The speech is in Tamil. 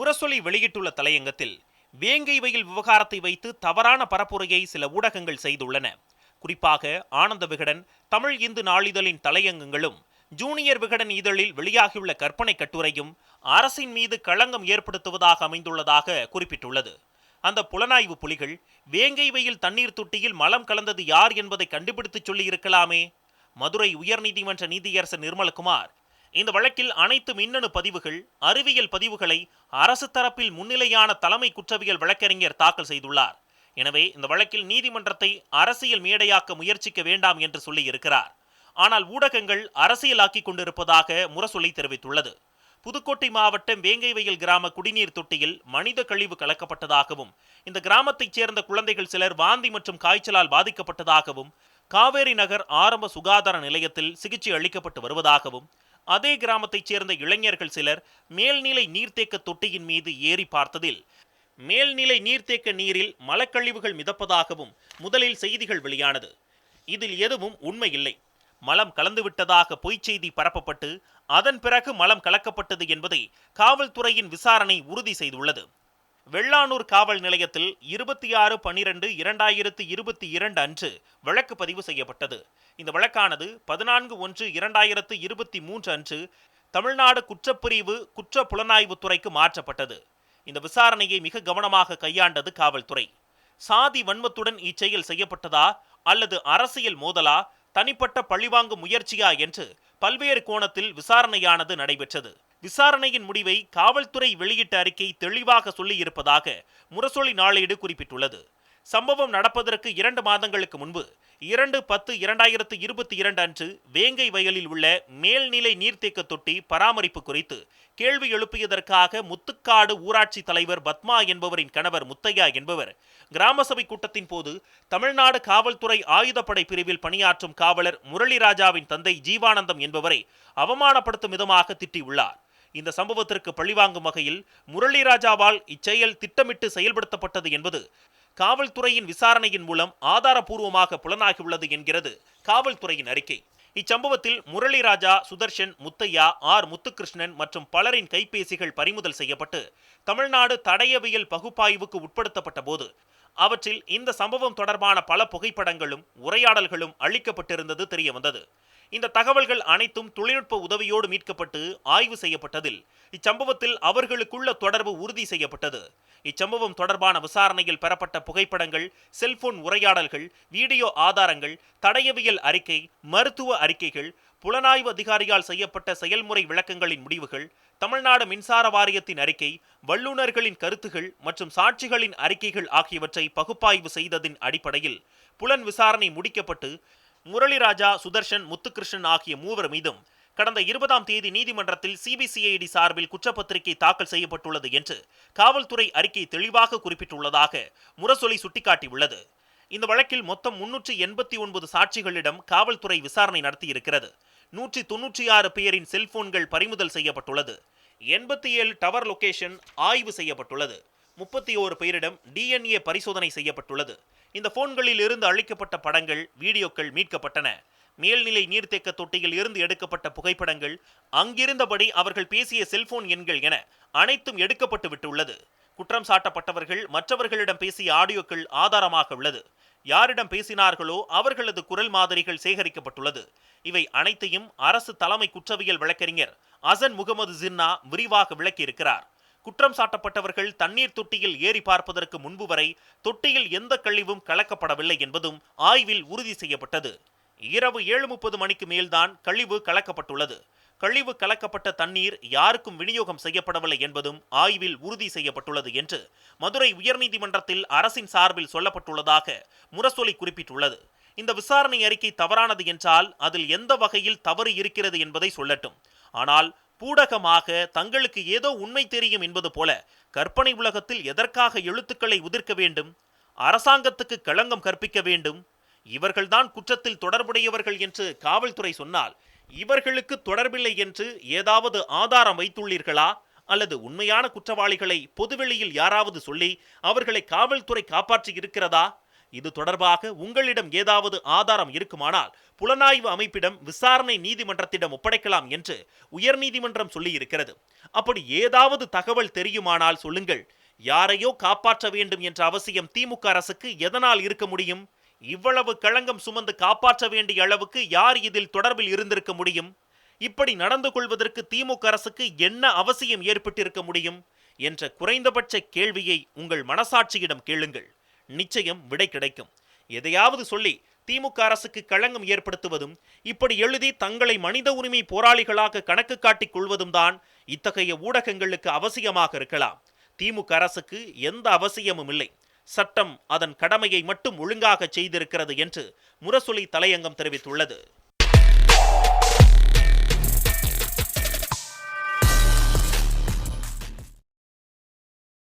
முரசொலி வெளியிட்டுள்ள தலையங்கத்தில் வேங்கை வயல் விவகாரத்தை வைத்து தவறான பரப்புரையை சில ஊடகங்கள் செய்துள்ளன. குறிப்பாக ஆனந்த விகடன் தமிழ் இந்து நாளிதழின் தலையங்கங்களும் ஜூனியர் விகடன் இதழில் வெளியாகியுள்ள கற்பனை கட்டுரையும் அரசின் மீது களங்கம் ஏற்படுத்துவதாக அமைந்துள்ளதாக குறிப்பிட்டுள்ளது. அந்த புலனாய்வு புலிகள் வேங்கை வெயில் தண்ணீர் தொட்டியில் மலம் கலந்தது யார் என்பதை கண்டுபிடித்து சொல்லி இருக்கலாமே மதுரை உயர்நீதிமன்ற நீதியரசர் நிர்மலகுமார் இந்த வழக்கில் அனைத்து மின்னணு பதிவுகள் அறிவியல் பதிவுகளை அரசு தரப்பில் முன்னிலையான தலைமை குற்றவியல் வழக்கறிஞர் தாக்கல் செய்துள்ளார். எனவே இந்த வழக்கில் நீதிமன்றத்தை அரசியல் மேடையாக்க முயற்சிக்க வேண்டாம் என்று சொல்லியிருக்கிறார். ஆனால் ஊடகங்கள் அரசியலாக்கி கொண்டிருப்பதாக முரசொலி தெரிவித்துள்ளது. புதுக்கோட்டை மாவட்டம் வேங்கைவயல் கிராம குடிநீர் தொட்டியில் மனித கழிவு கலக்கப்பட்டதாகவும் இந்த கிராமத்தைச் சேர்ந்த குழந்தைகள் சிலர் வாந்தி மற்றும் காய்ச்சலால் பாதிக்கப்பட்டதாகவும் காவேரி நகர் ஆரம்ப சுகாதார நிலையத்தில் சிகிச்சை அளிக்கப்பட்டு வருவதாகவும் அதே கிராமத்தைச் சேர்ந்த இளைஞர்கள் சிலர் மேல்நிலை நீர்த்தேக்க தொட்டியின் மீது ஏறி பார்த்ததில் மேல்நிலை நீர்த்தேக்க நீரில் மலக்கழிவுகள் மிதப்பதாகவும் முதலில் செய்திகள் வெளியானது. இதில் எதுவும் உண்மையில்லை. மலம் கலந்துவிட்டதாக பொய்ச் செய்தி பரப்பப்பட்டு அதன் பிறகு மலம் கலக்கப்பட்டது என்பதை காவல்துறையின் விசாரணை உறுதி செய்துள்ளது. வெள்ளானூர் காவல் நிலையத்தில் இருபத்தி ஆறு பனிரெண்டு இரண்டாயிரத்து இருபத்தி இரண்டு அன்று வழக்கு பதிவு செய்யப்பட்டது. இந்த வழக்கானது பதினான்கு ஒன்று இரண்டாயிரத்து இருபத்தி மூன்று அன்று தமிழ்நாடு குற்றப்பிரிவு குற்ற புலனாய்வுத் துறைக்கு மாற்றப்பட்டது. இந்த விசாரணையை மிக கவனமாக கையாண்டது காவல்துறை. சாதி வன்மத்துடன் இச்செயல் செய்யப்பட்டதா அல்லது அரசியல் மோதலா தனிப்பட்ட பழிவாங்கும் முயற்சியா என்று பல்வேறு கோணத்தில் விசாரணையானது நடைபெற்றது. விசாரணையின் முடிவை காவல்துறை வெளியிட்ட அறிக்கை தெளிவாக சொல்லியிருப்பதாக முரசொலி நாளேடு குறிப்பிட்டுள்ளது. சம்பவம் நடப்பதற்கு இரண்டு மாதங்களுக்கு முன்பு இரண்டு பத்து இரண்டாயிரத்து இருபத்தி இரண்டு அன்று வேங்கை வயலில் உள்ள மேல்நிலை நீர்த்தேக்க தொட்டி பராமரிப்பு குறித்து கேள்வி எழுப்பியதற்காக முத்துக்காடு ஊராட்சி தலைவர் பத்மா என்பவரின் கணவர் முத்தையா என்பவர் கிராம சபை கூட்டத்தின் போது தமிழ்நாடு காவல்துறை ஆயுதப்படை பிரிவில் பணியாற்றும் காவலர் முரளிராஜாவின் தந்தை ஜீவானந்தம் என்பவரை அவமானப்படுத்தும் விதமாக திட்டியுள்ளார். இந்த சம்பவத்திற்கு பழிவாங்கும் வகையில் முரளிராஜாவால் இச்செயல் திட்டமிட்டு செயல்படுத்தப்பட்டது என்பது காவல்துறையின் விசாரணையின் மூலம் ஆதாரபூர்வமாக புலனாகியுள்ளது என்கிறது காவல்துறையின் அறிக்கை. இச்சம்பவத்தில் முரளிராஜா சுதர்ஷன் முத்தையா ஆர். முத்துகிருஷ்ணன் மற்றும் பலரின் கைபேசிகள் பறிமுதல் செய்யப்பட்டு தமிழ்நாடு தடயவியல் பகுப்பாய்வுக்கு உட்படுத்தப்பட்ட போது அவற்றில் இந்த சம்பவம் தொடர்பான பல புகைப்படங்களும் உரையாடல்களும் அளிக்கப்பட்டிருந்தது தெரியவந்தது. இந்த தகவல்கள் அனைத்தும் தொழில்நுட்ப உதவியோடு மீட்கப்பட்டு ஆய்வு செய்யப்பட்டதில் இச்சம்பவத்தில் அவர்களுக்குள்ள தொடர்பு உறுதி செய்யப்பட்டது. இச்சம்பவம் தொடர்பான விசாரணையில் பெறப்பட்ட புகைப்படங்கள் செல்போன் உரையாடல்கள் வீடியோ ஆதாரங்கள் தடயவியல் அறிக்கை மருத்துவ அறிக்கைகள் புலனாய்வு அதிகாரியால் செய்யப்பட்ட செயல்முறை விளக்கங்களின் முடிவுகள் தமிழ்நாடு மின்சார வாரியத்தின் அறிக்கை வல்லுநர்களின் கருத்துகள் மற்றும் சாட்சிகளின் அறிக்கைகள் ஆகியவற்றை பகுப்பாய்வு செய்ததின் அடிப்படையில் புலன் விசாரணை முடிக்கப்பட்டு முரளிராஜா சுதர்ஷன் முத்துகிருஷ்ணன் ஆகிய மூவர் மீதும் கடந்த இருபதாம் தேதி நீதிமன்றத்தில் சிபிசிஐடி சார்பில் குற்றப்பத்திரிகை தாக்கல் செய்யப்பட்டுள்ளது என்று காவல்துறை அறிக்கை தெளிவாக குறிப்பிட்டுள்ளதாக முரசொலி சுட்டிக்காட்டியுள்ளது. இந்த வழக்கில் மொத்தம் முன்னூற்றி எண்பத்தி ஒன்பது சாட்சிகளிடம் காவல்துறை விசாரணை நடத்தியிருக்கிறது. நூற்றி தொன்னூற்றி ஆறு பேரின் செல்போன்கள் பறிமுதல் செய்யப்பட்டுள்ளது. எண்பத்தி ஏழு டவர் லொகேஷன் ஆய்வு செய்யப்பட்டுள்ளது. முப்பத்தி ஓரு பேரிடம் டிஎன்ஏ பரிசோதனை செய்யப்பட்டுள்ளது. இந்த போன்களில் இருந்து அழிக்கப்பட்ட படங்கள் வீடியோக்கள் மீட்கப்பட்டன. மேல்நிலை நீர்த்தேக்க தொட்டியில் இருந்து எடுக்கப்பட்ட புகைப்படங்கள் அங்கிருந்தபடி அவர்கள் பேசிய செல்போன் எண்கள் என அனைத்தும் எடுக்கப்பட்டு விட்டுள்ளது. குற்றம் சாட்டப்பட்டவர்கள் மற்றவர்களிடம் பேசிய ஆடியோக்கள் ஆதாரமாக உள்ளது. யாரிடம் பேசினார்களோ அவர்களது குரல் மாதிரிகள் சேகரிக்கப்பட்டுள்ளது. இவை அனைத்தையும் அரசு தலைமை குற்றவியல் வழக்கறிஞர் அசன் முகமது ஜின்னா விரிவாக விளக்கியிருக்கிறார். குற்றம் சாட்டப்பட்டவர்கள் தண்ணீர் தொட்டியில் ஏறி பார்ப்பதற்கு முன்பு வரை தொட்டியில் எந்த கழிவும் கலக்கப்படவில்லை என்பதும் ஆய்வில் உறுதி செய்யப்பட்டது. இரவு ஏழு முப்பது மணிக்கு மேல்தான் கழிவு கலக்கப்பட்டுள்ளது. கழிவு கலக்கப்பட்ட தண்ணீர் யாருக்கும் விநியோகம் செய்யப்படவில்லை என்பதும் ஆய்வில் உறுதி செய்யப்பட்டுள்ளது என்று மதுரை உயர்நீதிமன்றத்தில் அரசின் சார்பில் சொல்லப்பட்டுள்ளதாக முரசொலி குறிப்பிட்டுள்ளது. இந்த விசாரணை அறிக்கை தவறானது என்றால் அதில் எந்த வகையில் தவறு இருக்கிறது என்பதை சொல்லட்டும். ஆனால் பூடகமாக தங்களுக்கு ஏதோ உண்மை தெரியும் என்பது போல கற்பனை உலகத்தில் எதற்காக எழுத்துக்களை உதிர்க்க வேண்டும்? அரசாங்கத்துக்கு களங்கம் கற்பிக்க வேண்டும்? இவர்கள்தான் குற்றத்தில் தொடர்புடையவர்கள் என்று காவல்துறை சொன்னால் இவர்களுக்கு தொடர்பில்லை என்று ஏதாவது ஆதாரம் வைத்துள்ளீர்களா? அல்லது உண்மையான குற்றவாளிகளை பொதுவெளியில் யாராவது சொல்லி அவர்களை காவல்துறை காப்பாற்றி இருக்கிறதா? இது தொடர்பாக உங்களிடம் ஏதாவது ஆதாரம் இருக்குமானால் புலனாய்வு அமைப்பிடம் விசாரணை நீதிமன்றத்திடம் ஒப்படைக்கலாம் என்று உயர்நீதிமன்றம் சொல்லியிருக்கிறது. அப்படி ஏதாவது தகவல் தெரியுமானால் சொல்லுங்கள். யாரையோ காப்பாற்ற வேண்டும் என்ற அவசியம் திமுக அரசுக்கு எதனால் இருக்க முடியும்? இவ்வளவு களங்கம் சுமந்து காப்பாற்ற வேண்டிய அளவுக்கு யார் இதில் தொடர்பில் இருந்திருக்க முடியும்? இப்படி நடந்து கொள்வதற்கு திமுக அரசுக்கு என்ன அவசியம் ஏற்பட்டிருக்க முடியும்? என்ற குறைந்தபட்ச கேள்வியை உங்கள் மனசாட்சியிடம் கேளுங்கள். நிச்சயம் விடை கிடைக்கும். எதையாவது சொல்லி திமுக அரசுக்கு களங்கம் ஏற்படுத்துவதும் இப்படி எழுதி தங்களை மனித உரிமை போராளிகளாக கணக்கு காட்டிக் கொள்வதும் தான் இத்தகைய ஊடகங்களுக்கு அவசியமாக இருக்கலாம். திமுக அரசுக்கு எந்த அவசியமும் இல்லை. சட்டம் அதன் கடமையை மட்டும் ஒழுங்காக செய்திருக்கிறது என்று முரசொலி தலையங்கம் தெரிவித்துள்ளது.